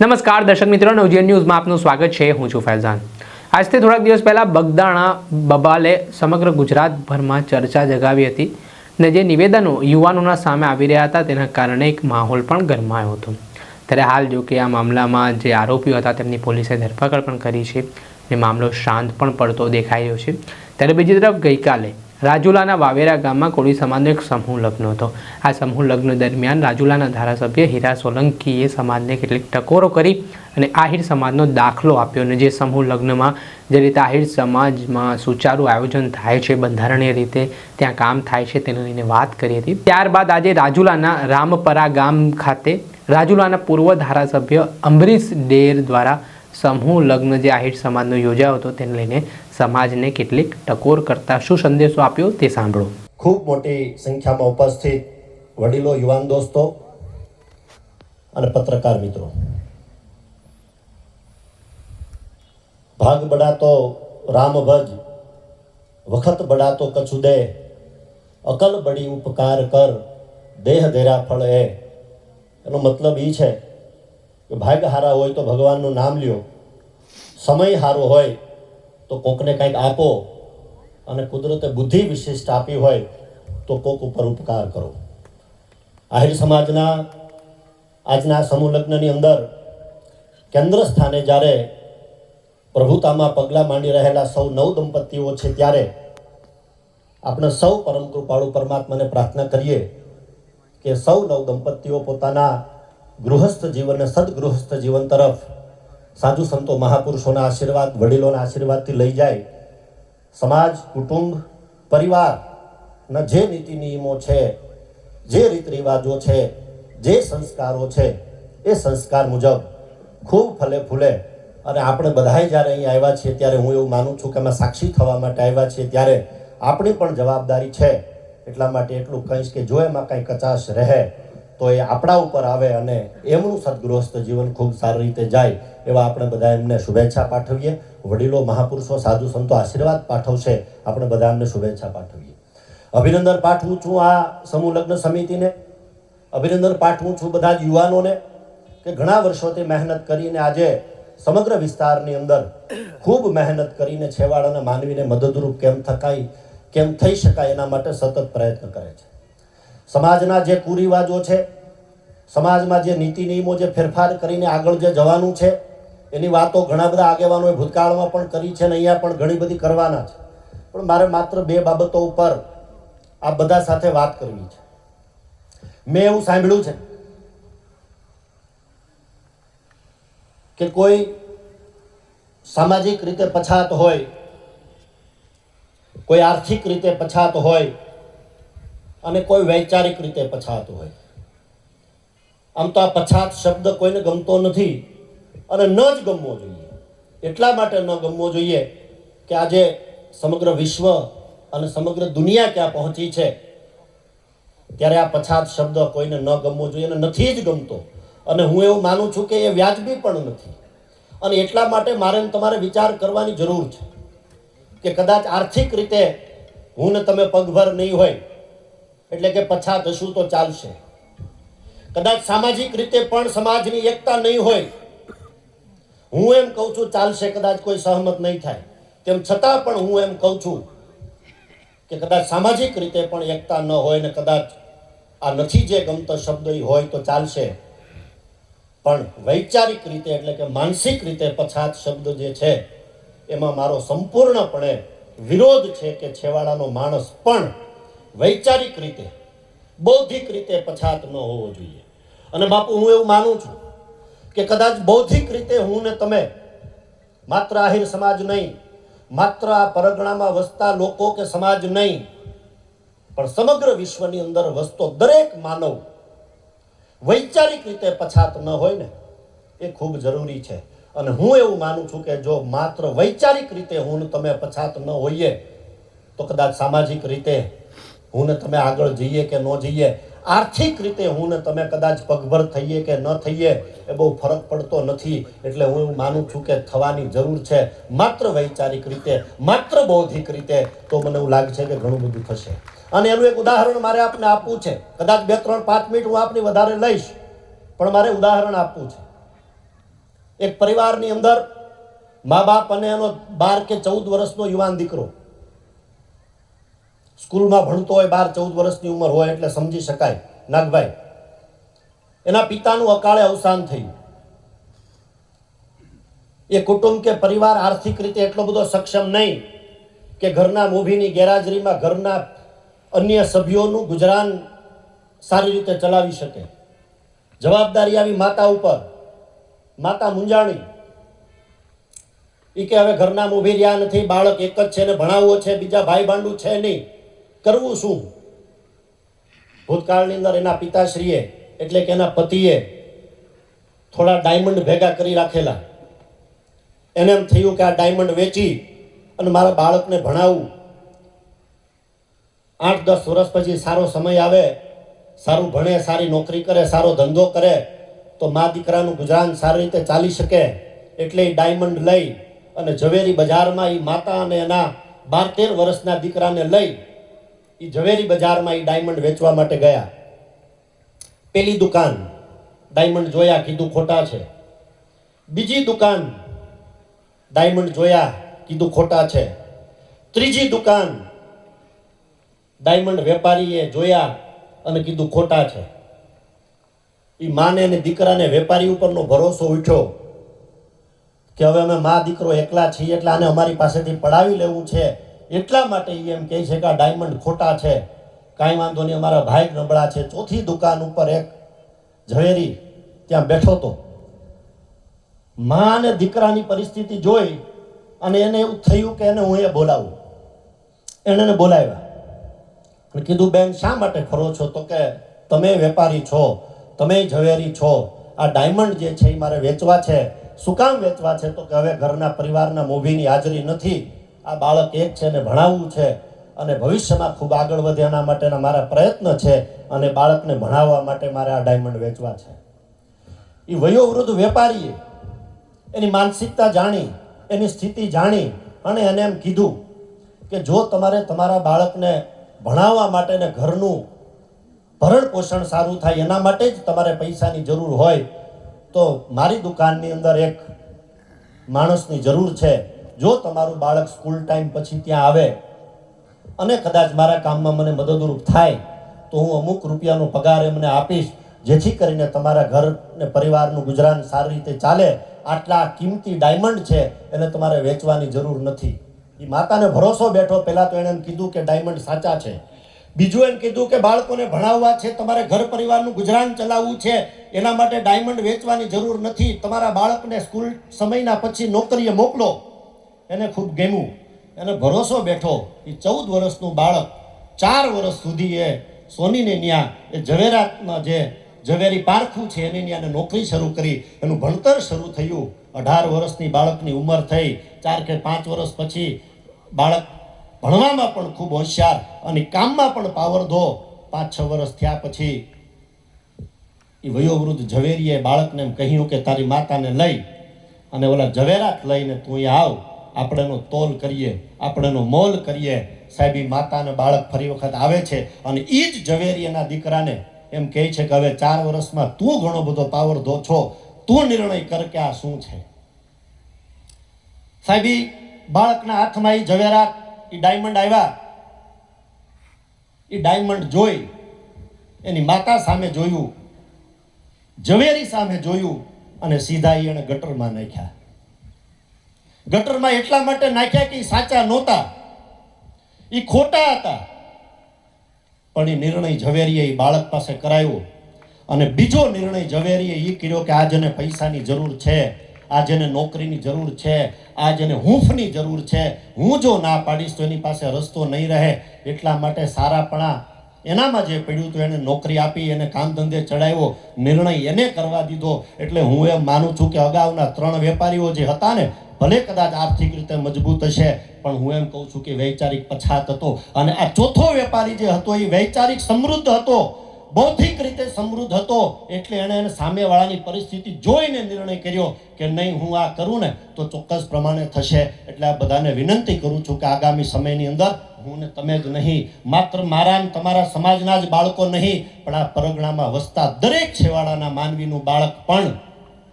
નમસ્કાર, દર્શક મિત્રો, નવજીવન ન્યૂઝમાં આપનું સ્વાગત છે. હું છું ફૈઝાન. આજથી થોડાક દિવસ પહેલાં બગદાણા બબાલે સમગ્ર ગુજરાતભરમાં ચર્ચા જગાવી હતી ને જે નિવેદનો યુવાનોના સામે આવી રહ્યા હતા તેના કારણે એક માહોલ પણ ગરમાયો હતો. ત્યારે હાલ જો કે આ મામલામાં જે આરોપીઓ હતા તેમની પોલીસે ધરપકડ પણ કરી છે. ને મામલો શાંત પણ પડતો દેખાઈ રહ્યો છે. ત્યારે બીજી તરફ ગઈકાલે રાજુલાના વાવેરા ગામમાં કોળી સમાજનો એક સમૂહ લગ્ન હતો. આ સમૂહ લગ્ન દરમિયાન રાજુલાના ધારાસભ્ય હીરા સોલંકીએ સમાજને કેટલીક ટકોરો કરી અને આહિર સમાજનો દાખલો આપ્યો અને જે સમૂહ લગ્નમાં, જે રીતે આહિર સમાજમાં સુચારું આયોજન થાય છે, બંધારણીય રીતે ત્યાં કામ થાય છે તેને લઈને વાત કરી હતી. ત્યારબાદ આજે રાજુલાના રામપરા ગામ ખાતે રાજુલાના પૂર્વ ધારાસભ્ય અમરીશ ડેર દ્વારા સમૂહ લગ્ન જે આહિર સમાજનો યોજાયો હતો, તેને લઈને સમાજને કેટલીક ટકોર કરતા શું સંદેશો આપ્યો તે સાંભળો. ખૂબ મોટી સંખ્યામાં ઉપસ્થિત વડીલો, યુવાન દોસ્તો અને પત્રકાર મિત્રો. ભાગ બડાતો રામભજ, વખત બડાતો કછુદે, અકલ બડી ઉપકાર કર, દેહ દેરા ફળ. એ એનો મતલબ એ છે કે ભાગ હારા હોય તો ભગવાનનું નામ લ્યો. સમય હારો હોય તો કોકને કંઈક આપો અને કુદરતે બુદ્ધિ વિશિષ્ટ આપી હોય તો કોક ઉપર ઉપકાર કરો. આહિર સમાજના આજના સમૂહ લગ્નની અંદર કેન્દ્ર સ્થાને જ્યારે પ્રભુતામાં પગલાં માંડી રહેલા સૌ નવ દંપતીઓ છે ત્યારે આપણે સૌ પરમ કૃપાળુ પરમાત્માને પ્રાર્થના કરીએ કે સૌ નવ દંપતીઓ પોતાના ગૃહસ્થ જીવનને સદગૃહસ્થ જીવન તરફ સાધુ સંતો મહાપુરુષોના આશીર્વાદ, વડીલોના આશીર્વાદથી લઈ જાય. સમાજ, કુટુંબ પરિવારના જે નીતિ નિયમો છે, જે રીત રિવાજો છે, જે સંસ્કારો છે, એ સંસ્કાર મુજબ ખૂબ ફલે ફૂલે અને આપણે બધાય જ્યારે અહીં આવ્યા છીએ ત્યારે હું એવું માનું છું કે અમે સાક્ષી થવા માટે આવ્યા છીએ ત્યારે આપણી પણ જવાબદારી છે. એટલા માટે એટલું કહીશ કે જો એમાં કાંઈ કચાશ રહે તો એ આપણા ઉપર આવે અને એમનું સદગૃહસ્થ જીવન ખૂબ સારી રીતે જાય એવા આપણે બધા એમને શુભેચ્છા પાઠવીએ. વડીલો, મહાપુરુષો, સાધુ સંતો આશીર્વાદ પાઠવશે. આપણે બધા એમને શુભેચ્છા પાઠવીએ. અભિનંદન પાઠવું છું આ સમૂહ લગ્ન સમિતિને. અભિનંદન પાઠવું છું બધા જ યુવાનોને કે ઘણા વર્ષોથી મહેનત કરીને આજે સમગ્ર વિસ્તારની અંદર ખૂબ મહેનત કરીને છેવાડાના માનવીને મદદરૂપ કેમ થકાય કેમ થઈ શકાય એના માટે સતત પ્રયત્ન કરે છે. સમાજના જે કુરિવાજો છે, સમાજમાં જે નીતિ નિયમો જે ફેરફાર કરીને આગળ જે જવાનું છે, એની વાતો ઘણા બધા આગેવાનોએ ભૂતકાળમાં પણ કરી છે અને અહીંયા પણ ઘણી બધી કરવાના છે. પણ મારે માત્ર બે બાબતો ઉપર આ બધા સાથે વાત કરવી છે. મેં એવું સાંભળ્યું છે કે કોઈ સામાજિક રીતે પછાત હોય, કોઈ આર્થિક રીતે પછાત હોય અને કોઈ વૈચારિક રીતે પછાત હોય. આમ તો આ પછાત શબ્દ કોઈને ગમતો નથી અને ન જ ગમવો જોઈએ. એટલા માટે ન ગમવો જોઈએ કે આજે સમગ્ર વિશ્વ અને સમગ્ર દુનિયા ક્યાં પહોંચી છે. ત્યારે આ પછાત શબ્દ કોઈને ન ગમવો જોઈએ અને નથી જ ગમતો. અને હું એવું માનું છું કે એ વ્યાજબી પણ નથી. અને એટલા માટે મારે તમારે વિચાર કરવાની જરૂર છે કે કદાચ આર્થિક રીતે હું ને તમે પગભર નહીં હોય એટલે કે પછાત હશું તો ચાલશે. કદાચ સામાજિક રીતે પણ સમાજની એકતા નહીં હોય. હું એમ કહું છું, ચાલશે, કદાચ કોઈ સહમત નહીં થાય. તેમ છતાં પણ હું એમ કહું છું કે કદાચ સામાજિક રીતે પણ એકતા ન હોય ને કદાચ આ નથી જે ગમતો શબ્દ એ હોય તો ચાલશે. પણ વૈચારિક રીતે એટલે કે માનસિક રીતે પછાત શબ્દ જે છે, એમાં મારો સંપૂર્ણપણે વિરોધ છે કે છેવાડાનો માણસ પણ વૈચારિક રીતે, બૌદ્ધિક રીતે પછાત ન હોવો જોઈએ. અને બાપુ, હું એવું માનું છું કે કદાચ બૌદ્ધિક રીતે હું ને તમે માત્ર આહિર સમાજ નહીં, માત્ર આ પરગણામાં વસતા લોકો કે સમાજ નહીં, પણ સમગ્ર વિશ્વની અંદર વસતો દરેક માનવ વૈચારિક રીતે પછાત ન હોય ને, એ ખૂબ જરૂરી છે. અને હું એવું માનું છું કે જો માત્ર વૈચારિક રીતે હું તમે પછાત ન હોઈએ, તો કદાચ સામાજિક રીતે હું ને તમે આગળ જઈએ કે ન જઈએ? આર્થિક રીતે હું ને તમે કદાચ પગભર થઈએ કે ન થઈએ એ બહુ ફરક પડતો નથી. એટલે હું માનું છું કે થવાની જરૂર છે. માત્ર વૈચારિક રીતે, માત્ર બૌદ્ધિક રીતે તો મને એવું લાગે છે કે ઘણું બધું થશે. અને એનું એક ઉદાહરણ મારે આપને આપવું છે. કદાચ બે, ત્રણ, પાંચ મિનિટ હું આપની વધારે લઈશ, પણ મારે ઉદાહરણ આપવું છે. એક પરિવારની અંદર મા બાપ અને એનો બાર કે ચૌદ વર્ષનો યુવાન દીકરો સ્કૂલમાં ભણતો હોય, બાર, ચૌદ વર્ષની ઉંમર હોય એટલે સમજી શકાય. નાગભાઈ, એના પિતાનું અકાળે અવસાન થયું. એ કુટુંબ કે પરિવાર આર્થિક રીતે એટલો બધો સક્ષમ નહીં કે ઘરના મૂવીની ગેરહાજરીમાં ઘરના અન્ય સભ્યોનું ગુજરાન સારી રીતે ચલાવી શકે. જવાબદારી આવી માતા ઉપર. માતા મુંજાણી એ કે હવે ઘરના મૂભી રહ્યા નથી, બાળક એક જ છે ને ભણાવવો છે, બીજા ભાઈ ભાંડું છે નહીં. કરવું શું? ભૂતકાળની અંદર એના પિતાશ્રીએ, એટલે કે એના પતિએ થોડા ડાયમંડ ભેગા કરી રાખેલા. એને એમ થયું કે આ ડાયમંડ વેચી અને મારા બાળકને ભણાવવું આઠ દસ વર્ષ પછી સારો સમય આવે, સારું ભણે, સારી નોકરી કરે, સારો ધંધો કરે, તો મા દીકરાનું ગુજરાન સારી રીતે ચાલી શકે એટલે એ ડાયમંડ લઈ અને ઝવેરી બજારમાં એ માતા અને એના બાર તેર વર્ષના દીકરાને લઈ એ ઝવેરી બજારમાં એ ડાયમંડ વેચવા માટે ગયા. પેલી દુકાન ડાયમંડ જોયા, કીધું ખોટા છે. બીજી દુકાન ડાયમંડ જોયા, કીધું ખોટા છે. ત્રીજી દુકાન ડાયમંડ વેપારીએ જોયા અને કીધું ખોટા છે. એ માને અને દીકરાને વેપારી ઉપરનો ભરોસો ઉઠ્યો કે હવે અમે મા દીકરો એકલા છીએ એટલે આને અમારી પાસેથી પડાવી લેવું છે. એટલા માટે એ એમ કહે છે કે આ ડાયમંડ ખોટા છે. કાંઈ વાંધો નહીં, અમારા ભાઈ નબળા છે. ચોથી દુકાન ઉપર એક ઝવેરી ત્યાં બેઠો હતો. મા અને દીકરાની પરિસ્થિતિ જોઈ અને એને એવું થયું કે એને હું એ બોલાવું. એને બોલાવ્યા. અને કીધું, બેન, શા માટે ખરો છો? તો કે તમે વેપારી છો, તમે ઝવેરી છો. આ ડાયમંડ જે છે એ મારે વેચવા છે. શું કામ વેચવા છે? તો કે હવે ઘરના પરિવારના મોભીની હાજરી નથી. આ બાળક એક છે ને ભણાવવું છે અને ભવિષ્યમાં ખૂબ આગળ વધે એના માટેના મારા પ્રયત્ન છે અને બાળકને ભણાવવા માટે મારે આ ડાયમંડ વેચવા છે. એ વયોવૃદ્ધ વેપારીએ એની માનસિકતા જાણી, એની સ્થિતિ જાણી અને એને એમ કીધું કે જો તમારે તમારા બાળકને ભણાવવા માટે ને ઘરનું ભરણ પોષણ સારું થાય એના માટે જ તમારે પૈસાની જરૂર હોય, તો મારી દુકાનની અંદર એક માણસની જરૂર છે. જો તમારું બાળક સ્કૂલ ટાઈમ પછી ત્યાં આવે અને કદાચ મારા કામમાં મને મદદરૂપ થાય, તો હું અમુક રૂપિયાનો પગાર એમને આપીશ, જેથી કરીને તમારા ઘર ને પરિવારનું ગુજરાન સારી રીતે ચાલે. આટલા કિંમતી ડાયમંડ છે, એને તમારે વેચવાની જરૂર નથી. એ માતાને ભરોસો બેઠો, પહેલાં તો એણે એમ કીધું કે ડાયમંડ સાચા છે. બીજું એમ કીધું કે બાળકોને ભણાવવા છે, તમારે ઘર પરિવારનું ગુજરાન ચલાવવું છે, એના માટે ડાયમંડ વેચવાની જરૂર નથી. તમારા બાળકને સ્કૂલ સમયના પછી નોકરીએ મોકલો. એને ખૂબ ગમ્યું. એને ભરોસો બેઠો એ ચૌદ વર્ષનું બાળક ચાર વર્ષ સુધી એ સોનીને ત્યાં એ ઝવેરાતમાં જે ઝવેરી પારખું છે એની ત્યાં નોકરી શરૂ કરી. એનું ભણતર શરૂ થયું. અઢાર વર્ષની બાળકની ઉંમર થઈ. ચાર કે પાંચ વર્ષ પછી બાળક ભણવામાં પણ ખૂબ હોશિયાર અને કામમાં પણ પાવરધો પાંચ છ વર્ષ થયા પછી એ વયોવૃદ્ધ ઝવેરીએ બાળકને એમ કહ્યું કે તારી માતાને લઈ અને ઓલા ઝવેરાત લઈને તું અહીંયા આવ. આપણે એનો તોલ કરીએ, આપણેનો મોલ કરીએ. સાહેબી માતાને બાળક ફરી વખત આવે છે અને એ જ ઝવેરી એના દીકરાને એમ કહે છે કે હવે ચાર વર્ષમાં તું ઘણો બધો પાવર ધો છો. તું નિર્ણય કર કે આ શું છે. સાહેબી બાળકના હાથમાં એ ઝવેરા એ ડાયમંડ આવ્યા. એ ડાયમંડ જોઈ, એની માતા સામે જોયું, ઝવેરી સામે જોયું અને સીધા એને ગટરમાં નાખ્યા. ગટરમાં એટલા માટે નાખ્યા કે સાચા નહોતા. એ ખોટા હતા. પણ એ નિર્ણય ઝવેરીએ એ બાળક પાસે કરાયો. અને બીજો નિર્ણય ઝવેરીએ એ કર્યો કે આ જેને પૈસાની જરૂર છે આ જેને નોકરીની જરૂર છે આ જેને હૂંફની જરૂર છે. હું જો ના પાડીશ તો એની પાસે રસ્તો નહીં રહે. એટલા માટે સારાપણા એનામાં જે પડ્યું હતું એને નોકરી આપી, એને કામ ધંધે ચડાવ્યો. નિર્ણય એને કરવા દીધો. એટલે હું એમ માનું છું કે અગાઉના ત્રણ વેપારીઓ જે હતા ને ભલે કદાચ આર્થિક રીતે મજબૂત હશે, પણ હું એમ કહું છું કે વૈચારિક પછાત હતો. અને આ ચોથો વેપારી જે હતો, એ વૈચારિક સમૃદ્ધ હતો. બૌદ્ધિક રીતે સમૃદ્ધ હતો, એટલે એણે એને સામેવાળાની પરિસ્થિતિ જોઈને નિર્ણય કર્યો કે નહીં, હું આ કરું ને, તો ચોક્કસ પ્રમાણે થશે. એટલે આ બધાને વિનંતી કરું છું કે આગામી સમયની અંદર, હું ને તમે જ નહીં, માત્ર મારા ને તમારા સમાજના જ બાળકો નહીં, પણ આ પરગણામાં વસતા દરેક છેવાડાના માનવીનું બાળક પણ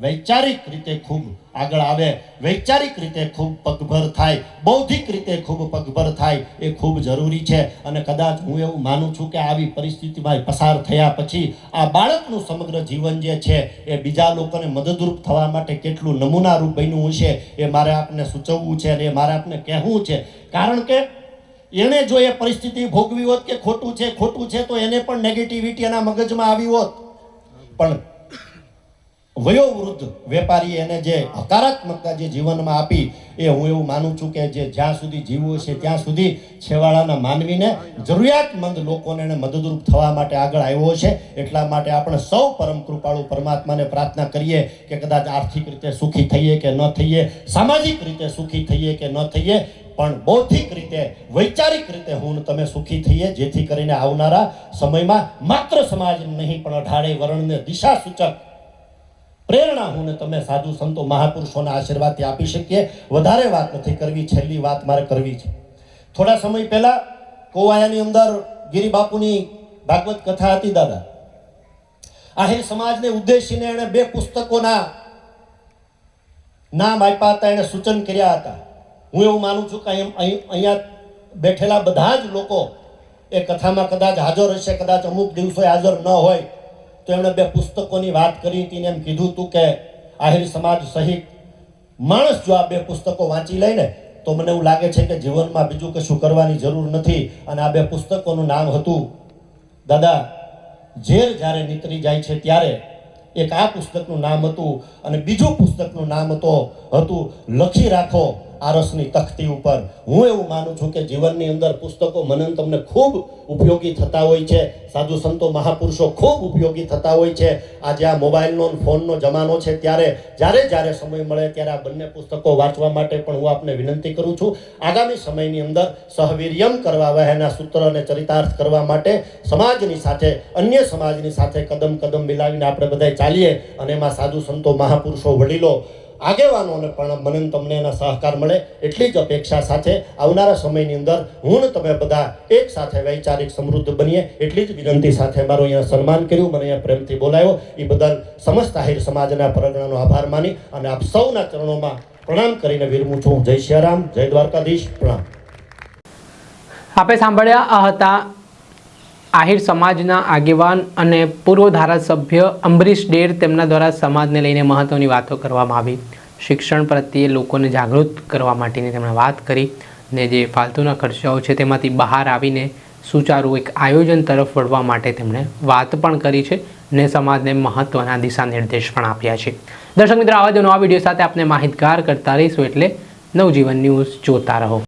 વૈચારિક રીતે ખૂબ આગળ આવે. વૈચારિક રીતે ખૂબ પગભર થાય, બૌદ્ધિક રીતે ખૂબ પગભર થાય એ ખૂબ જરૂરી છે. અને કદાચ હું એવું માનું છું કે આવી પરિસ્થિતિમાં પસાર થયા પછી આ બાળકનું સમગ્ર જીવન જે છે એ બીજા લોકોને મદદરૂપ થવા માટે કેટલું નમૂનારૂપ બન્યું હશે એ મારે આપને સૂચવવું છે અને એ મારે આપને કહેવું છે. કારણ કે એણે જો એ પરિસ્થિતિ ભોગવી હોત કે ખોટું છે ખોટું છે તો એને પણ નેગેટિવિટી એના મગજમાં આવી હોત. પણ વયોવૃદ્ધ વેપારી એને જે હકારાત્મકતા જે જીવનમાં આપી, એ હું એવું માનું છું કે જે જ્યાં સુધી જીવવું છે ત્યાં સુધી છેવાડાના માનવીને જરૂરિયાતમંદ લોકોને એને મદદરૂપ થવા માટે આગળ આવ્યો છે. એટલા માટે આપણે સૌ પરમ કૃપાળુ પરમાત્માને પ્રાર્થના કરીએ કે કદાચ આર્થિક રીતે સુખી થઈએ કે ન થઈએ, સામાજિક રીતે સુખી થઈએ કે ન થઈએ, પણ બૌદ્ધિક રીતે, વૈચારિક રીતે હું તમે સુખી થઈએ, જેથી કરીને આવનારા સમયમાં માત્ર સમાજ નહીં પણ અઢારે વર્ણને દિશા સૂચક પ્રેરણા હું ને તમે સાધુ સંતો મહાપુરુષોના આશીર્વાદથી આપી શકીએ. વધારે વાત નથી કરવી, છેલ્લી વાત મારે કરવી છે. થોડા સમય પહેલા કોવાયાની અંદર ગિરિબાપુની ભાગવત કથા હતી દાદા. આહિર સમાજને ઉદ્દેશીને એણે બે પુસ્તકોના નામ આપ્યા હતા, એણે સૂચન કર્યા હતા. હું એવું માનું છું કે અહીં અહીં- અહીંયા બેઠેલા બધા જ લોકો એ કથામાં કદાચ હાજર હશે, કદાચ અમુક દિવસો હાજર ન હોય. તો એમણે બે પુસ્તકોની વાત કરી હતી એમ કીધું હતું કે આહિર સમાજ સહિત માણસ જો આ બે પુસ્તકો વાંચી લે ને, તો મને એવું લાગે છે કે જીવનમાં બીજું કશું કરવાની જરૂર નથી. અને આ બે પુસ્તકોનું નામ હતું, દાદા, ઝેર જ્યારે નીકળી જાય છે ત્યારે એક આ પુસ્તકનું નામ હતું અને બીજું પુસ્તકનું નામ હતો હતું લખી રાખો. આરસની તખતી ઉપર. હું એવું માનું છું કે જીવનની અંદર પુસ્તકો મનન તમને ખૂબ ઉપયોગી થતા હોય છે. સાધુ સંતો, મહાપુરુષો ખૂબ ઉપયોગી થતા હોય છે. આજે આ મોબાઈલનો ફોનનો જમાનો છે ત્યારે જ્યારે જ્યારે સમય મળે ત્યારે આ બંને પુસ્તકો વાંચવા માટે પણ હું આપને વિનંતી કરું છું. આગામી સમયની અંદર સહવીર્યમ કરવા વહેના સૂત્ર અને ચરિતાર્થ કરવા માટે સમાજની સાથે, અન્ય સમાજની સાથે કદમ કદમ મિલાવીને આપણે બધા ચાલીએ અને એમાં સાધુ સંતો, મહાપુરુષો, વડીલો આગેવાનોને પણ મનન તમને એના સહકાર મળે એટલી જ અપેક્ષા સાથે આવનારા સમયની અંદર હું તમે બધા એક સાથે વૈચારિક સમૃદ્ધ બનીએ એટલી જ વિનંતી સાથે મારું અહીંયા સન્માન કર્યું, મને અહીંયા પ્રેમથી બોલાયો. એ બદલ સમસ્ત આહિર સમાજના પરગણાનો આભાર માની અને આપ સૌના ચરણોમાં પ્રણામ કરીને વિરમું છું. જય રામ, જય દ્વારકાધીશ. પ્રણામ. આપે સાંભળ્યા હતા આહિર સમાજના આગેવાન અને પૂર્વ ધારાસભ્ય અંબરીશ ડેર તેમના દ્વારા સમાજને લઈને મહત્ત્વની વાતો કરવામાં આવી. શિક્ષણ પ્રત્યે લોકોને જાગૃત કરવા માટેની તેમણે વાત કરી ને જે ફાલતુના ખર્ચાઓ છે તેમાંથી બહાર આવીને સુચારું એક આયોજન તરફ વળવા માટે તેમણે વાત પણ કરી છે ને સમાજને મહત્ત્વના દિશા નિર્દેશ પણ આપ્યા છે. દર્શક મિત્રો આવા જ નવા વીડિયો સાથે આપણે માહિતગાર કરતા રહીશું એટલે નવજીવન ન્યૂઝ જોતા રહો.